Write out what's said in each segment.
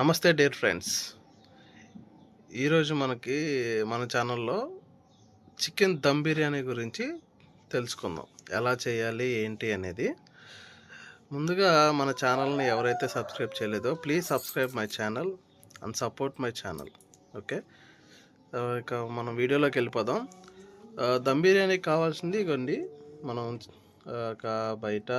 నమస్తే dear friends ఈరోజు మనకి మన ఛానల్లో చికెన్ దమ్ బిర్యానీ గురించి తెలుసుకుందాం. ఎలా చేయాలి ఏంటి అనేది. ముందుగా మన ఛానల్ని ఎవరైతే సబ్స్క్రైబ్ చేయలేదో please subscribe my channel and support my channel okay ఇక మనం వీడియోలోకి వెళ్ళిపోదాం. దమ్ బిర్యానీకి కావాల్సింది ఇగోండి. మనం ఒక బయట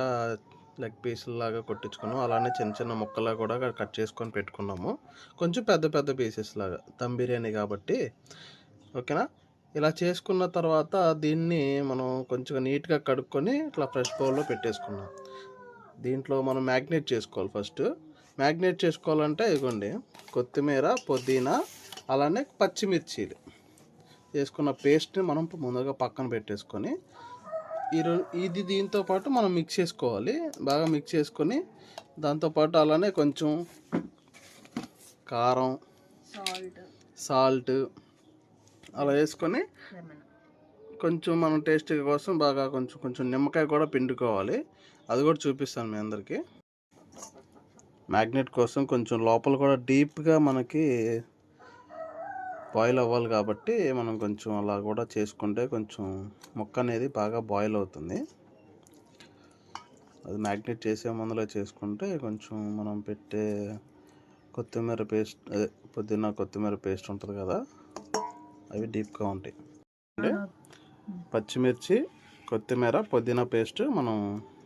లెగ్ పీసులాగా కొట్టించుకున్నాం. అలానే చిన్న చిన్న ముక్కలా కూడా కట్ చేసుకొని పెట్టుకున్నాము. కొంచెం పెద్ద పెద్ద పీసెస్ లాగా దమ్ బిర్యానీ కాబట్టి. ఓకేనా? ఇలా చేసుకున్న తర్వాత దీన్ని మనం కొంచెం నీట్గా కడుక్కొని ఇట్లా ఫ్రెష్ బౌల్లో పెట్టేసుకున్నాం. దీంట్లో మనం మ్యాగ్నేట్ చేసుకోవాలి ఫస్ట్. మ్యాగ్నేట్ చేసుకోవాలంటే ఇదిగోండి కొత్తిమీర పుదీనా అలానే పచ్చిమిర్చీలు. వేసుకున్న పేస్ట్ని మనం ముందుగా పక్కన పెట్టేసుకొని ఈ ఇది దీంతో పాటు మనం మిక్స్ చేసుకోవాలి. బాగా మిక్స్ చేసుకొని దాంతోపాటు అలానే కొంచెం కారం సాల్ట్. అలా వేసుకొని కొంచెం మనం టేస్ట్ కోసం బాగా కొంచెం కొంచెం నిమ్మకాయ కూడా పిండుకోవాలి. అది కూడా చూపిస్తాను మీ అందరికీ. మ్యాగ్నెట్ కోసం కొంచెం లోపల కూడా డీప్గా మనకి బాయిల్ అవ్వాలి కాబట్టి మనం కొంచెం అలా కూడా చేసుకుంటే కొంచెం ముక్క అనేది బాగా బాయిల్ అవుతుంది. అది మ్యాగ్నెట్ చేసే ముందులో చేసుకుంటే కొంచెం మనం పెట్టే కొత్తిమీర పేస్ట్ అదే పుదీనా కొత్తిమీర పేస్ట్ ఉంటుంది కదా అవి డీప్గా ఉంటాయి. అంటే పచ్చిమిర్చి కొత్తిమీర పుదీనా పేస్ట్ మనం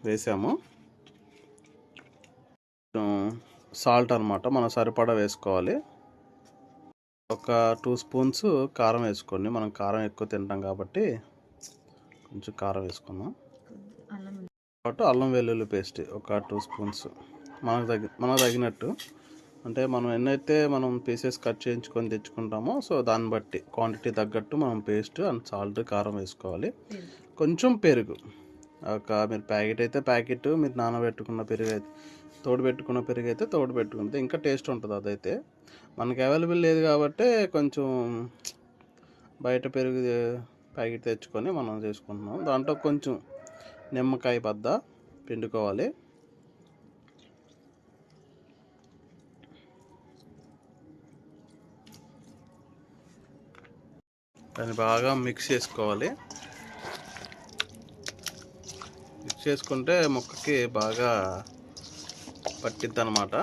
వేసాము. సాల్ట్ అనమాట మనం సరిపడా వేసుకోవాలి. ఒక టూ స్పూన్స్ కారం వేసుకోండి. మనం కారం ఎక్కువ తింటాం కాబట్టి కొంచెం కారం వేసుకున్నాం పాటు అల్లం వెల్లుల్లి పేస్ట్ ఒక టూ స్పూన్స్. మనకు తగి మనకు తగినట్టు. అంటే మనం ఎన్నైతే మనం పీసెస్ కట్ చేయించుకొని తెచ్చుకుంటామో సో దాన్ని బట్టి క్వాంటిటీ తగ్గట్టు మనం పేస్ట్ అండ్ సాల్ట్ కారం వేసుకోవాలి. కొంచెం పెరుగు. ఒక మీరు ప్యాకెట్ అయితే ప్యాకెట్ మీరు నానబెట్టుకున్న పెరుగు అయితే తోడు పెట్టుకున్న పెరుగు అయితే తోడు పెట్టుకుంటే ఇంకా టేస్ట్ ఉంటుంది అదైతే. మనకి అవైలబుల్ లేదు కాబట్టి కొంచెం బయట పెరుగు ప్యాకెట్ తెచ్చుకొని మనం చేసుకుంటున్నాం. దాంట్లో కొంచెం నిమ్మకాయ బద్ద పిండుకోవాలి. దాన్ని బాగా మిక్స్ చేసుకోవాలి. మిక్స్ చేసుకుంటే మొక్కకి బాగా పట్టిద్ది అనమాట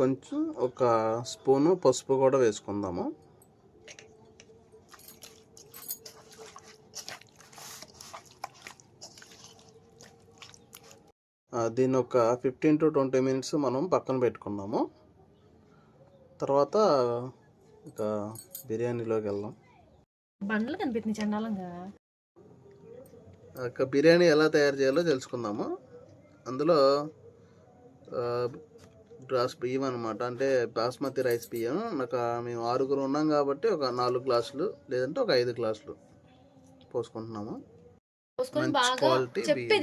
కొంచెం ఒక స్పూను పసుపు కూడా వేసుకుందాము. దీన్ని ఒక ఫిఫ్టీన్ టు ట్వంటీ మినిట్స్ మనం పక్కన పెట్టుకున్నాము తర్వాత ఇక బిర్యానీలోకి వెళ్దాం. బండ్లు కనిపిస్తుంది చండాలంగా. ఇక బిర్యానీ ఎలా తయారు చేయాలో తెలుసుకుందాము. అందులో గ్లాస్ బియ్యం అనమాట అంటే బాస్మతి రైస్ బియ్యం. నాకు మేము ఆరుగురు ఉన్నాం కాబట్టి ఒక నాలుగు గ్లాసులు లేదంటే ఒక ఐదు గ్లాసులు పోసుకుంటున్నాము.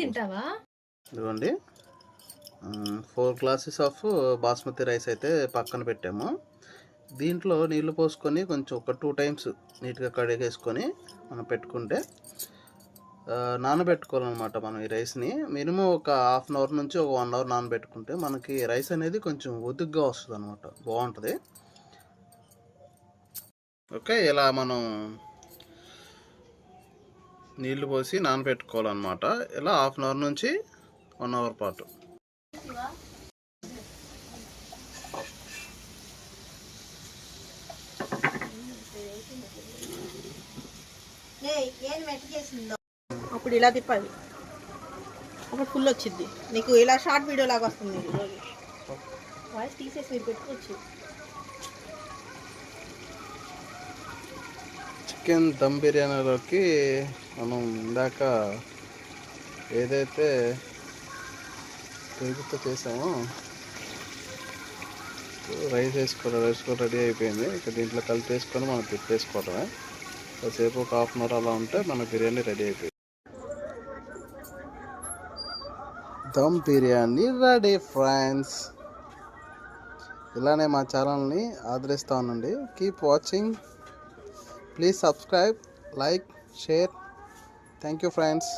తింటావా? ఇదిగోండి. Four glasses of basmati rice అయితే పక్కన పెట్టాము. దీంట్లో నీళ్ళు పోసుకొని కొంచెం ఒక టూ టైమ్స్ నీట్గా కడిగేసుకొని మనం పెట్టుకుంటే నానబెట్టుకోవాలన్నమాట మనం ఈ రైస్ని మినిమం ఒక హాఫ్ అన్ అవర్ నుంచి ఒక వన్ అవర్ నానబెట్టుకుంటే మనకి రైస్ అనేది కొంచెం ఒదుగ్గా వస్తుంది అనమాట బాగుంటుంది. ఓకే ఇలా మనం నీళ్ళు పోసి నానబెట్టుకోవాలన్నమాట. ఇలా హాఫ్ అన్ అవర్ నుంచి వన్ అవర్ పాటు. అప్పుడు ఇలా తిప్పాలి. అప్పుడు ఫుల్ వచ్చింది నీకు ఇలా షార్ట్ వీడియో లాగా వస్తుంది. వాయిస్ తీసేసి మీరు పెట్టుకోవచ్చు. చికెన్ దమ్ బిర్యానీలోకి మనం ఇందాక ఏదైతే పెరుగుతో చేసామో రైస్ వేసుకోవడం రైస్ కూడా రెడీ అయిపోయింది. ఇక దీంట్లో కలిపేసుకొని మనం తిప్పేసుకోవడమే. కాసేపు ఒక హాఫ్ అన్ అవర్ అలా ఉంటే మన బిర్యానీ రెడీ అయిపోయింది. దమ్ బిర్యానీ రెడీ ఫ్రెండ్స్ ఇలానే మా ఛానల్ని ఆదరిస్తూ ఉండండి. Keep watching please subscribe like share thank you friends